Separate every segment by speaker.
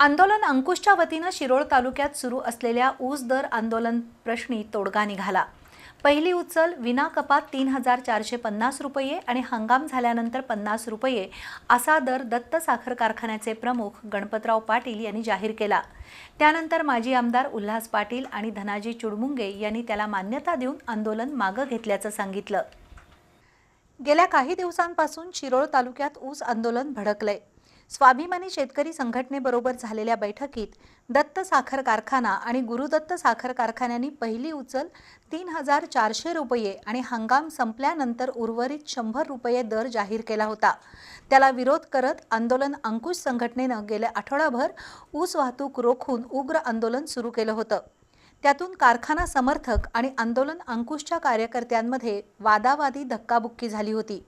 Speaker 1: आंदोलन अंकुशच्या वतीनं शिरोळ तालुक्यात सुरू असलेल्या ऊस दर आंदोलन प्रश्नी तोडगा निघाला. पहिली उचल विना कपात तीन हजार चारशे पन्नास रुपये आणि हंगाम झाल्यानंतर पन्नास रुपये असा दर दत्त साखर कारखान्याचे प्रमुख गणपतराव पाटील यांनी जाहीर केला. त्यानंतर माजी आमदार उल्हास पाटील आणि धनाजी चुडमुंगे यांनी त्याला मान्यता देऊन आंदोलन मागं घेतल्याचं सांगितलं. गेल्या काही दिवसांपासून शिरोळ तालुक्यात ऊस आंदोलन भडकलंय. स्वाभिमानी शेतकरी संघटनेबरोबर झालेल्या बैठकीत दत्त साखर कारखाना आणि गुरुदत्त साखर कारखान्यांनी पहिली उचल तीन हजार चारशे रुपये आणि हंगाम संपल्यानंतर उर्वरित शंभर रुपये दर जाहीर केला होता. त्याला विरोध करत आंदोलन अंकुश संघटनेनं गेल्या आठवडाभर ऊस वाहतूक रोखून उग्र आंदोलन सुरू केलं होतं. त्यातून कारखाना समर्थक आणि आंदोलन अंकुशच्या कार्यकर्त्यांमध्ये वादावादी धक्काबुक्की झाली होती.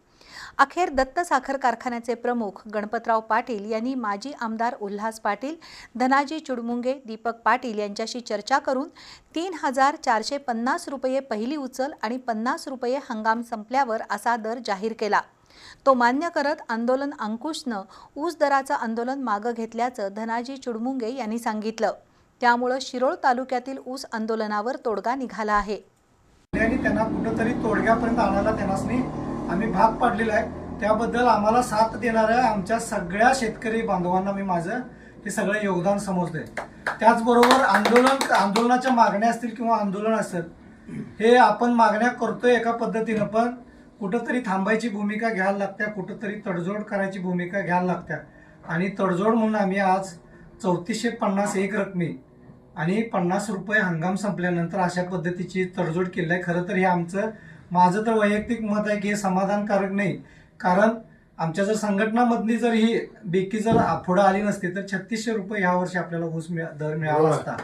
Speaker 1: अखेर दत्त साखर कारखान्याचे प्रमुख गणपतराव पाटील यांनी माजी आमदार उल्हास पाटील धनाजी चुडमुंगे दीपक पाटील यांच्याशी चर्चा करून तीन हजार चारशे पन्नास रुपये पहिली उचल आणि पन्नास रुपये हंगाम संपल्यावर असा दर जाहीर केला. तो मान्य करत आंदोलन अंकुशनं ऊस दराचं आंदोलन मागं घेतल्याचं धनाजी चुडमुंगे यांनी सांगितलं. त्यामुळं शिरोळ तालुक्यातील ऊस आंदोलनावर तोडगा निघाला आहे.
Speaker 2: आणि त्यांना कुठंतरी तोडग्यापर्यंत आणायला त्यांना आम्ही भाग पाडलेला आहे. त्याबद्दल आम्हाला साथ देणाऱ्या आमच्या सगळ्या शेतकरी बांधवांना मी माझं हे सगळं योगदान समजतंय. त्याचबरोबर आंदोलन आंदोलनाच्या मागण्या असतील किंवा आंदोलन असेल हे आपण मागण्या करतोय एका पद्धतीनं पण कुठंतरी थांबायची भूमिका घ्यायला लागत्या कुठंतरी तडजोड करायची भूमिका घ्यायला लागत्या. आणि तडजोड म्हणून आम्ही आज चौतीसशे पन्नास एक रकमी आणि पन्नास रुपये हंगाम संपल्यानंतर अशा पद्धतीची तडजोड केली आहे. खरं तर हे आमचं माझं तर वैयक्तिक मत आहे की हे समाधानकारक नाही. कारण आमच्या जर संघटनामधली जर ही बेकी जर पुढं आली नसती तर छत्तीसशे रुपये ह्या वर्षी आपल्याला ऊस मिळा- दर मिळाला असता.